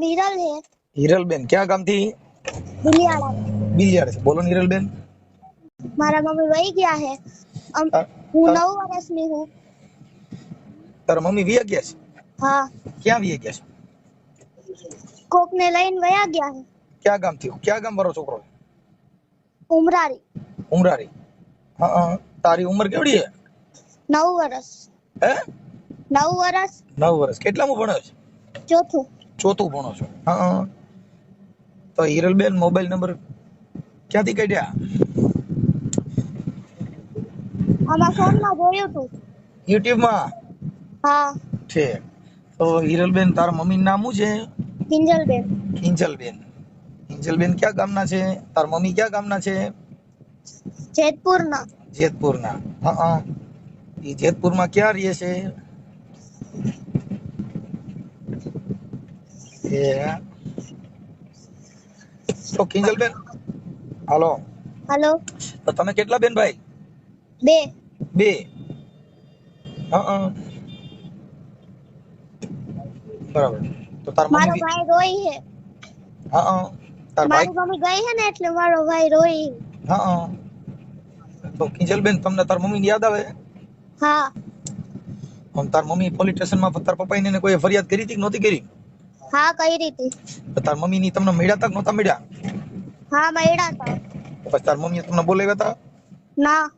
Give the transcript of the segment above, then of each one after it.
વિરલ હે હિરલબેન ક્યાં ગામથી? દુલિયાળા બિલિયાડ છે. બોલો ને હિરલબેન. મારા મમ્મી વહી ગયા હે હું નવ વર્ષની હું તારા મમ્મી વહી ગયા છે? હા. ક્યાં વહી ગયા છે? કોકને લઈને વયા ગયા હે ક્યાં ગામથી? ક્યાં ગામ વાળો છોકરો છે? ઉમરારી. ઉમરારી. હા તારી ઉંમર કેવડી છે? નવ વર્ષ. હે? નવ વર્ષ. નવ વર્ષ. કેટલામું ભણો છે? ચોથું. ચોથું ભણો છો. હા તો હિરલબેન મોબાઈલ નંબર ક્યાંથી કાઢ્યા? આમાં ફોનમાં જોયું તું. યુટ્યુબમાં? હા. ઠીક. તો હિરલબેન તારા મમ્મી નામ શું છે? કિંજલબેન. કિંજલબેન. કિંજલબેન ક્યાં ગામના છે? તાર મમ્મી ક્યાં ગામના છે? જેતપુરના. જેતપુરના. હા હા. એ જેતપુરમાં ક્યાં રહે છે? એ તો કિંજલબેન હાલો હાલો તો તમે કેટલા બેન ભાઈ? બે. બે. હા બરાબર. તો તાર મારો ભાઈ રોઈ હે હા. તાર ભાઈ? મમ્મી ગઈ હે ને એટલે મારો ભાઈ રોઈ. હા હા. તો કિંજલબેન તમને તાર મમ્મી યાદ આવે? હા. આમ તાર મમ્મી પોલીસ સ્ટેશનમાં તાર પપ્પા ને કોઈ ફરિયાદ કરી હતી કે નહોતી કરી? હા કઈ રીતે? તાર મમ્મી ની તમને મળ્યા તક નહોતા મળ્યા? હા મળ્યા તા. પછી તાર મમ્મી તમને બોલાવ્યા તા? ના.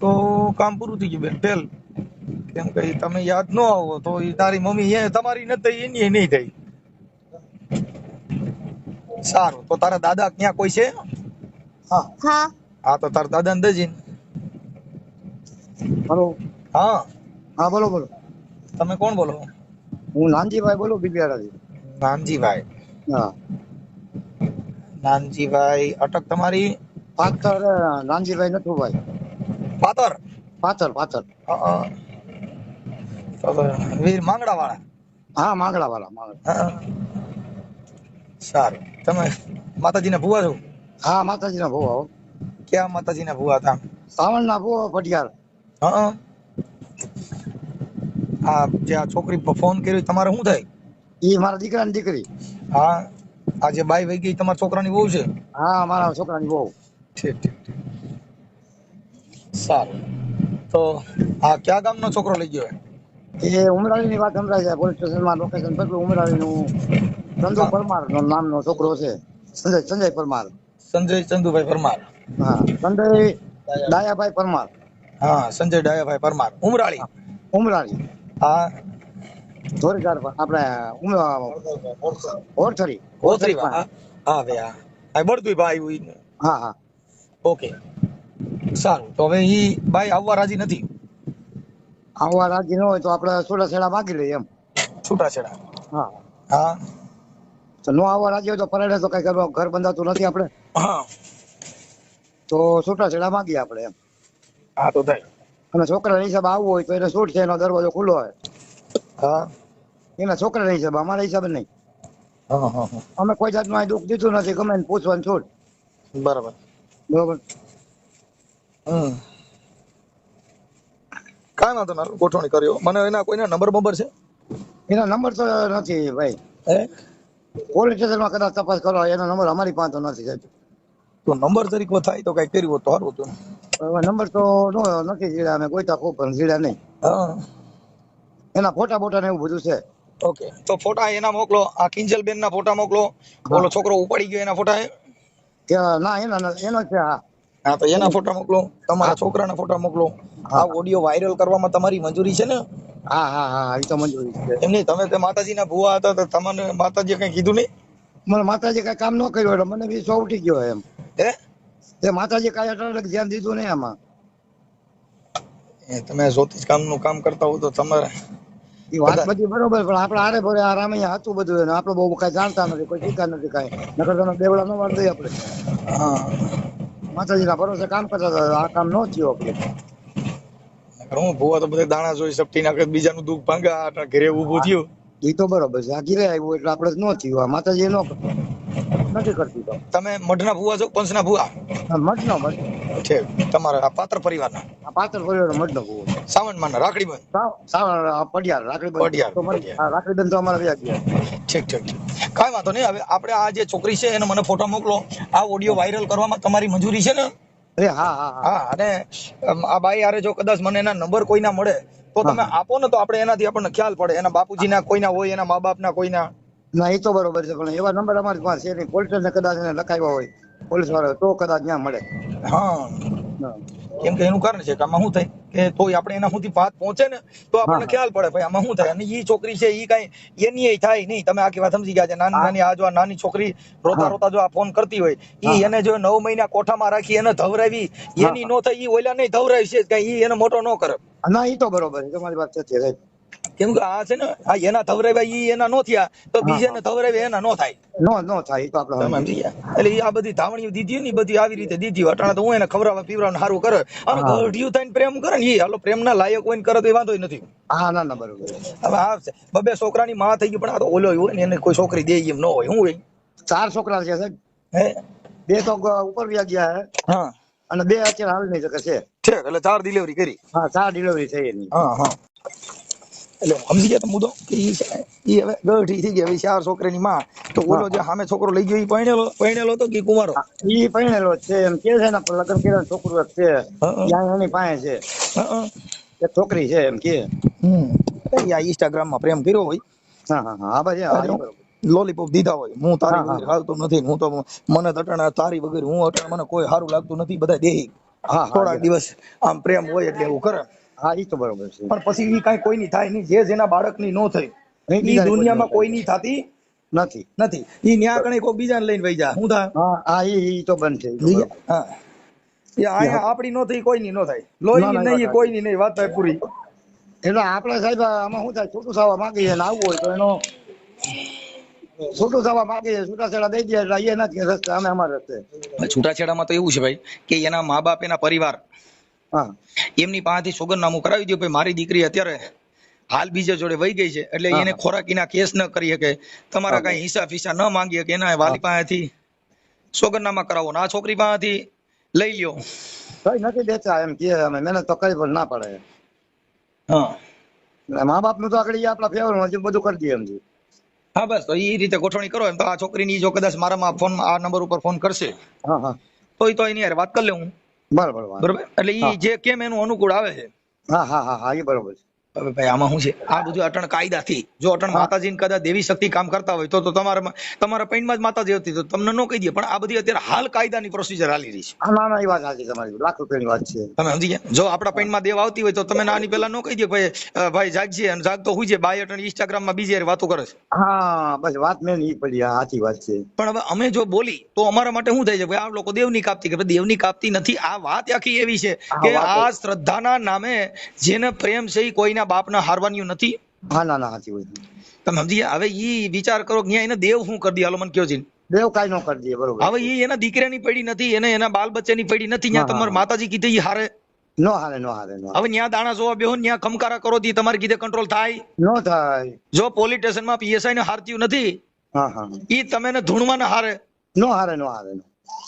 તો કામ પૂરું થઈ ગયું બેન ફેલ કેમ કે તમે યાદ ન આવો તો એ તારી મમ્મી એ તમારી ન થઈ એની નહીં થઈ. સારું તો તારા દાદા ક્યાં કોઈ છે? હા. હા. હા તો તારા દાદા ને દજીન. હલો. હા. હા બોલો બોલો. તમે કોણ બોલો? હું નાનજીભાઈ બોલું બિપિયારાથી નાનજીભાઈ. હા. નાનજીભાઈ અટક તમારી? પાથર નાનજીભાઈ નથુભાઈ પાતર તો તો વીર માંગડા વાળા હા માંગડા વાળા માંગડા સારું. તમે માતાજીના ભુવા છો? હા માતાજીના ભુવા હો. ક્યાં માતાજીના ભુવા હતા? સાવણના ભોવા ફટિયાર હા. આ જે આ છોકરી પર ફોન કર્યો તમારે શું થાય? એ મારા દીકરાની દીકરી. હા આ જે બાઈ વહી ગઈ તમારા છોકરાની બહુ છે? હા મારા છોકરાની બહુ ઠીક ઠીક સારું. તો આ કયા ગામનો છોકરો લઈ ગયો એ ઉમરાળીની વાત સંભળાય છે પોલીસ સ્ટેશનમાં લોકેશન પકડ્યું ઉમરાળીનું. ચંદુ પરમાર નો નામનો છોકરો છે. સંજય સંજય પરમાર. સંજય ચંદુભાઈ પરમાર. હા સંજય ડાયાભાઈ પરમાર. હા સંજય ડાયાભાઈ પરમાર. ઉમરાળી. ઉમરાળી. હા ધોરીધાર આપણે ઓરથરી કોથરી હા? હા ભાઈ હા. આ બળતું ભાઈ હા હા. ઓકે. સારું. તો હવે ઈ ભાઈ આવવા રાજી નથી? આવવા રાજી ન હોય તો આપણે સોડા છેડા માગી લઈએ એમ. છૂટાછેડા? હા. હા. તો નો આવવા રાજી હોય તો પરાડે તો કઈ કરવા ઘર બંધાતું નથી આપણે હા. તો છોટા છેડા માગીએ આપણે એમ. હા તો થાય. અને છોકરા હિસાબે આવવું હોય તો એને છૂટ છે એનો દરવાજો ખુલ્લો હોય. હા. એના છોકરાના હિસાબે અમારા હિસાબે નહીં. અમે કોઈ જાતનું દુઃખ દીધું નથી ગમે એને પૂછવાનું છૂટ. બરાબર. બરોબર? કાંઈ વાંધો ના ગોઠવણી કર્યો મને એના કોઈના નંબર બંબર છે? એનો નંબર તો નથી ભાઈ. પોલીસ સ્ટેશનમાં કદાચ તપાસ કરો એનો નંબર અમારી પાસે તો નથી સાહેબ. તો નંબર તરીકે થાય તો કઈ કર્યું હોત તો સારું હતું. નંબર તો નથી જીડા અમે ખૂબ પણ જીડા નહીં. એના ફોટા બોટા ને એવું બધું છે. ઓકે. તો ફોટા એના મોકલો આ કિંજલ બેન ના ફોટા મોકલો. બોલો છોકરો ઉપાડી ગયો એના ફોટા ના એના એનો છે હા. હા તો એના ફોટા મોકલો તમારા છોકરાના ફોટા મોકલો. આ ઓડિયો વાયરલ કરવામાં તમારી મંજૂરી છે ને? હા હા હા એ તો મંજૂરી છે. એમ નહીં તમે તે માતાજીના ભુવા હતા તો તમને માતાજીએ કઈ કીધું નહીં? મને માતાજી કઈ કામ ન કર્યું એટલે મને બી સો ઉઠી ગયો એમ. હે? તે માતાજી કાંઈ અચાનક ધ્યાન દીધું નહીં આમાં. તમે જ્યોતિષ કામનું કામ કરતા હો તો તમારે એ વાત બધી બરોબર પણ આપણે આરે ભરે આરામ અહીંયા હતું બધું એને. આપણે બહુ કઈ જાણતા નથી કોઈ શીખા નથી કઈ. નકર તમે બેવડા નો વાર દઈએ આપણે. હા. માતાજીના ભરોસે કામ કરતા હતા આ કામ ન થયું આપણે. હું ભુવા તો બધા દાણા જોઈ નાખે બીજાનું દુઃખ ભાંગા ઘરે ઊભું થયું. એ તો બરોબર છે. આ ઘીરે આવ્યું એટલે આપણે ન થયું. આ માતાજી નો નથી કરતી તો. તમે મઢના ભુવા છો પંચના ભુવા? મઢનો મઢ. છે તમારા આ પાત્ર પરિવારના? આ પાત્ર પરિવારનો મઢનો ભુવો સાવનમાના રાખડીબંધ? રાખડી બંધ સાવણ પડિયાર રાખડી બંધ. રાખડી બંધ તો અમારા વ્યાજ ગયા ઠીક ઠીક ઠીક. કાંઈ વાંધો નહીં. હવે આપણે આ જે છોકરી છે એને મને ફોટો મોકલો. આ ઓડિયો વાયરલ કરવામાં તમારી મંજૂરી છે ને? અરે હા હા હા. હા અને આ બાઈ આરે જો કદાચ મને એના નંબર કોઈના મળે તો તમે આપો ને તો આપણે એનાથી આપણને ખ્યાલ પડે. એના બાપુજીના કોઈના હોય એના મા બાપના કોઈના. ના એ તો બરોબર છે પણ એવા નંબર અમારી પાસે નહીં પોલીસ ને કદાચ એને લખાવ્યા હોય પોલીસવાળા તો કદાચ ત્યાં મળે. હા. કેમ કે એનું કારણ છે કે આમાં શું થાય કે તોય આપણે એના સુધી વાત પહોંચે ને તો આપણને ખ્યાલ પડે ભાઈ આમાં શું થાય? અને ઈ છોકરી છે ઈ કઈ એની એ થાય નહીં. તમે આખી વાત સમજી ગયા છે નાની નાની આ જો આ નાની છોકરી રોતા રોતા જો આ ફોન કરતી હોય ઈ એને જો નવ મહિના કોઠામાં રાખી એને ધવરાવી એની નો થાય ઈ ઓલા નહીં ધવરાવી છે કઈ ઈ એને મોટો ન કરે. ના એ તો બરોબર છે તમારી વાત સાચી કેમ કે આ છે ને આ એના ધવરાવ્યા ઈ એના નો થયા તો બીજાને ધવરાવ્યા એના નો થાય. નો નો થાય તો આપણે સમજી ગયા. એટલે આ બધી ધાવણીઓ દીધી ને બધી આવી રીતે દીધી. અટાણે તો હું એને ખવડાવવા ને સારું કરે. અને હા. ગઢિયું થઈને પ્રેમ કરે ને એ હાલો પ્રેમના લાયક હોય ને કરે તો એ વાંધો નથી. હા ના ના બરોબર. હવે આ છે. બબે છોકરાની માં થઈ ગઈ પણ આ તો ઓલો હોય ને એને કોઈ છોકરી દે એમ ન હોય. શું હોય? ચાર છોકરા છે સાહેબ. હે? બે તો ઉપર વ્યા ગયા હે. હા. અને બે અત્યારે હાલ નહીં શકે છે. ઠીક એટલે ચાર ડિલિવરી કરી. હા ચાર ડિલિવરી થઈ એની. હા હા. એટલે સમજી ગયા મુદ્દો? કે ઈ છે. ઈ હવે ગઢી થઈ ગયા હવે ચાર છોકરાની માં. તો ઓલો જે સામે છોકરો લઈ ગયો ઈ પરણેલો પરણેલો તો કે કુમારો ઈ પરણેલો છે. એમ કે છે ને લગ્ન કર્યા છોકરો એક છે. ત્યાં એની પાસે છે. હા. છોકરી છે એમ કે. હમ. આ ઇન્સ્ટાગ્રામમાં પ્રેમ કર્યો હોય. હા હા હા. ભાઈ એ. લોલીપોપ દીધા હોય. હું તારી. વગર હાલતો નથી. હું તો મને તો તારી વગર. હું અટાણે મને કોઈ સારું લાગતું નથી. બધા દેહી. થોડાક દિવસ આમ પ્રેમ હોય એટલે એવું કરે. હા એ તો બરોબર છે. પણ પછી ઈ કાંઈ કોઈની થાય નહીં. જે જેના બાળકની નો થઈ એ દુનિયામાં કોઈની થતી નથી. નથી. એ ન્યા કણે કોઈ બીજાને લઈને વઈ જા હું થાય હા ઈ તો બંધ છે હા. એ આપણી નો થઈ કોઈની નો થાય. લોહીની નહીં કોઈની નહીં. વાત થાય પૂરી. એટલે આપણે સાહેબ આમાં શું થાય? છૂટું થવા માંગીએ ને આવવું હોય તો એનો છૂટું થવા માંગીએ છૂટાછેડા દઈ દે એટલે એ નથી રસ્તે અમે અમારા રસ્તે. છૂટાછેડામાં તો એવું છે ભાઈ કે એના મા બાપ એના પરિવાર હા. એમની પાસેથી સોગંદનામું કરાવી દો ભાઈ મારી દીકરી અત્યારે હાલ બીજા જોડે વહી ગઈ છે એટલે એને. ખોરાકીના કેસ ન કરી શકે. તમારા. કઈ હિસાબ ફિસા ન માંગી શકે એના વાલી પાસેથી સોગંદનામા કરાવો. ને આ છોકરી પાસેથી લઈ લ્યો. કઈ નથી દેતા એમ કે અમે મહેનત તો કરી પણ ના પડે. હા. મા બાપનું તો આગળ આપણા ફેવર હજી બધું કરી દઈએ એમ છે. હા બસ તો એ રીતે ગોઠવણી કરો એમ. તો આ છોકરીની જો કદાચ મારામાં ફોન આ નંબર ઉપર ફોન કરશે હા હા. તો એ તો એની યાર વાત કરી લઉં બરાબર બરાબર. એટલે એ જે કેમ એનું અનુકૂળ આવે છે. હા હા હા હા એ બરોબર છે. હવે ભાઈ આમાં શું છે? આ બધું અટણ કાયદાથી. જો અટણ. માતાજીને કદાચ દેવી શક્તિ કામ કરતા હોય તો તો તમારા તમારા જ માતાજી હતી તો તમને ન કહી દે પણ આ બધી અત્યારે હાલ કાયદાની પ્રોસિજર હાલી રહી છે. ના ના એ વાત સાચી તમારી. લાખ રૂપિયાની વાત છે. તમે સમજી ગયા? જો આપણા પૈણમાં દેવ આવતી હોય તો તમે નાની પહેલા ન કહી દે ભાઈ ભાઈ જાગજે અને જાગતો હોય છે બાય અટણ ઇન્સ્ટાગ્રામમાં બીજી વાતો કરે છે. હા બસ વાત મેં ઈ પડી. આ સાચી વાત છે. પણ હવે અમે જો બોલી તો અમારા માટે શું થાય છે? ભાઈ આ લોકો દેવની કાપતી કે દેવની કાપતી નથી. આ વાત આખી એવી છે કે આ શ્રદ્ધાના નામે જેને પ્રેમ છે એ કોઈના બાપના હારવાનું નથી? હા ના ના હાથી હોય તમે સમજી ગયા? હવે ઈ વિચાર કરો કે એને દેવ શું કરી દે? હાલો મને કયો છે દેવ કાઈ નો કરી દે બરોબર. હવે ઈ એના દીકરાની પડી નથી એને એના બાલ બચ્ચાની પડી નથી ત્યાં તમારા માતાજી કીધે ઈ હારે? નો હાલે નો હાલે નો હવે ન્યા દાણા જોવા બેહો ન્યા ખમકારા કરો તી તમારે કીધે કંટ્રોલ થાય. નો થાય. જો પોલીસ સ્ટેશનમાં પીએસઆઈ ને હારત્યું નથી હા હા ઈ તમે ને ધૂણમાં ને હારે નો હારે નો. હારે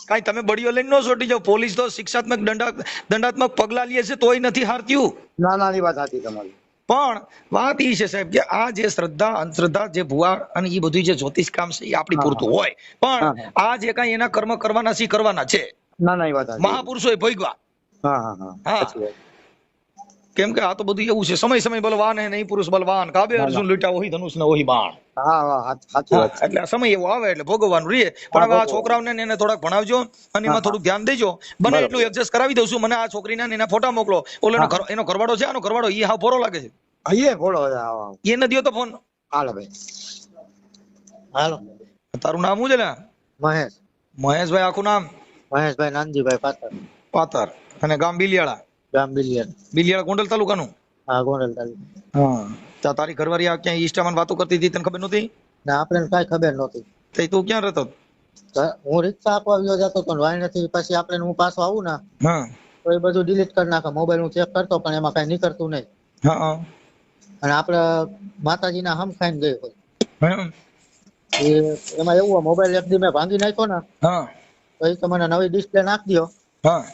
કાઈ તમે બડીઓ લઈને ન છોટી જાવ પોલીસ તો શિક્ષાત્મક દંડા દંડાત્મક પગલા લે છે તોય નથી હારત્યું ના ના ની વાત હતી તમારી. પણ વાત એ છે સાહેબ કે આ જે શ્રદ્ધા અંધશ્રદ્ધા જે ભુવા અને એ બધું જે જ્યોતિષ કામ છે એ આપણી પૂરતું હોય. પણ આ જે કાંઈ એના કર્મ કરવાના છે કરવાના છે. ના ના એ વાત મહાપુરુષો ભોગવા હા હા હા. કેમ કે આ તો બધું એવું છે. સમય સમય બલવાન હે નહીં પુરુષ બલવાન. કાબે અર્જુન લૂંટા ઓહી ધનુષ ને ઓહી બાણ. એટલે સમય એવો આવે એટલે ભોગવવાનું રહે પણ હવે આ છોકરાઓને એને થોડાક ભણાવજો અને એમાં થોડું ધ્યાન દેજો. બને એટલું એડજસ્ટ કરાવી દઉં છું. મને આ છોકરીના એના ફોટા મોકલો. ઓલો એનો ઘરવાડો ઘરવાળો છે આનો ઘરવાળો ઈ હાવ ફોરો લાગે છે. આવો, આવો. એને દ્યો તો ફોન હાલો ભાઈ. હાલો. તારું નામ શું છે ને મહેશ. મહેશભાઈ આખું નામ? મહેશભાઈ નાનજીભાઈ પાતર. પાતર. અને ગામ બિલિયાળા? ગામ ગોંડલ તાલુકાનું? હા ગોંડલ તાલુકા હા. તારી ઘરવાળી આ ક્યાં ઇન્સ્ટામાં વાતો કરતી હતી તને ખબર નહોતી? ના આપણે કાંઈ ખબર નહોતી. તે તું ક્યાં રહેતો? હું રિક્ષા આપવા ગયો જતો તો વાય નથી પછી આપણે હું પાછો આવું ને. હા. તો એ બધું ડિલીટ કરી નાખે મોબાઈલ હું ચેક કરતો પણ એમાં કઈ નીકળતું નહીં. અને આપણે માતાજીના હમ ખાઈને ગઈ હોય. એ એમાં એવું મોબાઈલ એક દી મેં ભાંગી નાખ્યો ને હા. તો એ મને નવી ડિસ્પ્લે નાખી દો હા.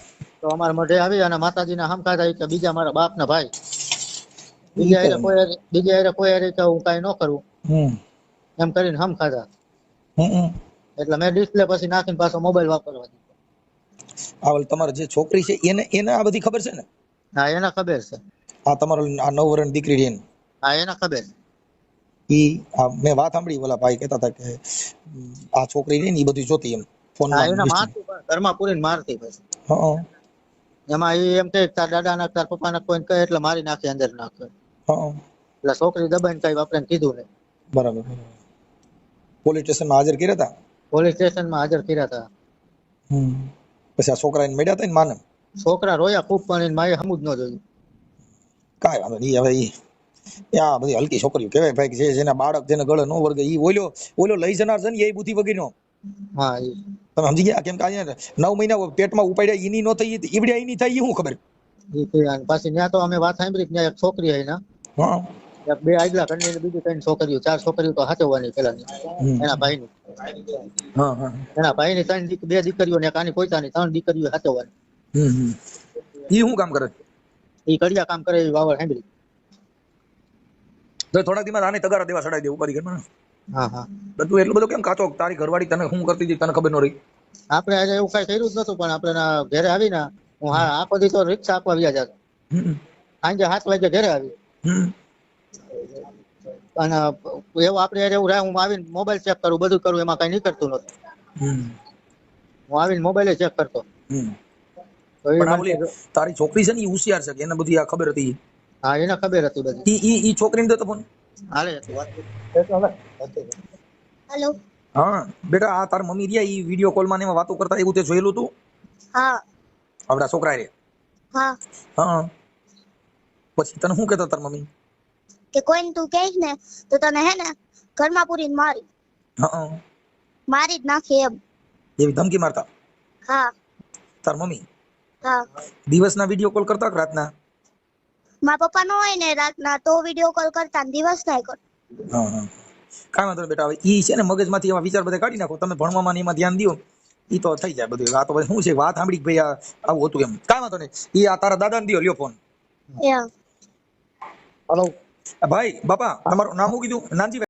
તો અમારા મઢે આવી અને માતાજીના હમ થાય કે બીજા મારા બાપના ભાઈ. બીજા હારે કોઈ બીજા હારે કોઈ હારે કે હું કાંઈ ન કરું. એમ કરીને હમ ખાધા. એટલે મેં ડિસ્પ્લે પછી નાખીને પાછો મોબાઈલ વાપરવા દીધો. આવલ તમારે જે છોકરી છે એને એને આ બધી ખબર છે ને? હા એના ખબર છે. આ તમારો આ નવ વર્ષની દીકરી એને. હા એના ખબર છે. ઈ આ મેં વાત સાંભળી ઓલા ભાઈ કહેતા હતા કે આ છોકરી રહી ને ઈ બધું જોતી એમ ફોનમાં એના મારતી ઘરમાં પૂરીને મારતી પછી. હા. એમાં એ એમ કે તાર દાદા ના તાર પપ્પા ના કોઈ કહે એટલે મારી નાખે અંદર નાખે. એટલે છોકરી દબાઈને કઈ વાપરે કીધું નહીં. બરાબર પોલીસ સ્ટેશનમાં હાજર કર્યા હતા પોલીસ સ્ટેશનમાં હાજર કર્યા હતા હમ. પછી આ છોકરાને મળ્યા હતા ને માને? છોકરા રોયા ખૂબ પણ એને માએ સમજ ન જોયું. કાંઈ વાંધો નહીં હવે ઈ એ આ બધી હલકી છોકરીઓ કહેવાય ભાઈ જે જેના બાળક જેને ગળે નો વર્ગે ઈ ઓલ્યો ઓલ્યો લઈ જનાર છે ને એ બુદ્ધિ વગરનો. હા તમે સમજી ગયા કેમ કે અહીંયા નવ મહિના પેટમાં ઉપાડ્યા ઈની નો થઈ ઈવડ્યા ઈની થઈ હું શું ખબર? પાછી ત્યાં તો અમે વાત સાંભળી ત્યાં એક છોકરી ને. હા. બે આગલા ઘરની ને બીજી ત્રણ છોકરીઓ ચાર છોકરીઓ તો હાચવવાની હમ. એના ભાઈની. ની એના ભાઈ ની ત્રણ બે દીકરીઓ ને કાની પોતાની ત્રણ દીકરીઓ હાચવવાની. ઈ શું કામ કરે? ઈ કડિયા કામ કરે એવી વાવડ સાંભળી. તો થોડાક દીમાં આને તગારા દેવા સડાઈ દેવું કરી ઘરમાં. હા હા. બધું એટલું બધું કેમ કાચો? તારી ઘરવાળી તને શું કરતી હતી? તને ખબર ન રહી. આપણે આજે એવું કઈ કર્યું જ નતું પણ આપણે ઘરે આવી ને હું હા આખો દી તો રિક્ષા આપવા વ્યા જતો સાંજે સાત વાગે ઘરે આવી. અને એવું આપણે એવું રહે હું આવીને મોબાઈલ ચેક કરું બધું કરું એમાં કઈ નીકળતું નતું. હું આવીને મોબાઈલ ચેક કરતો. તો તારી છોકરી છે ને હોશિયાર છે એને બધી આ ખબર હતી? હા એને ખબર હતી બધી. ઈ ઈ છોકરીને દેતો ફોન હાલે હા બેટા આ તાર મમ્મી રહ્યા ઈ વીડિયો કોલમાં ને એમાં વાતો કરતા એવું તે જોયેલું તું? હા. આપડા છોકરા રે. હા. હા. પછી તને શું કહેતા તાર મમ્મી? કે કોઈને તું કહીશ ને તો તને હે ને ઘરમાં પૂરી મારી. હા. મારી જ નાખી એમ. એવી ધમકી મારતા? હા. તાર મમ્મી? હા. દિવસના વીડિયો કોલ કરતા કે રાતના? મારા પપ્પા નો હોય ને રાતના તો વીડિયો કોલ કરતા ને દિવસ થાય કર હા હા. કાંઈ વાંધો નહીં બેટા હવે ઈ છે ને મગજમાંથી એવા વિચાર બધા કાઢી નાખો. તમે ભણવામાં ને એમાં ધ્યાન દો ઈ તો થઈ જાય બધું. આ તો શું છે વાત સાંભળી ભાઈ આ આવું હતું એમ. કાંઈ વાંધો નહીં. ઈ આ તારા દાદાને દિયો લ્યો ફોન હેલો ભાઈ બાપા તમારું નામ શું કીધું? નાનજી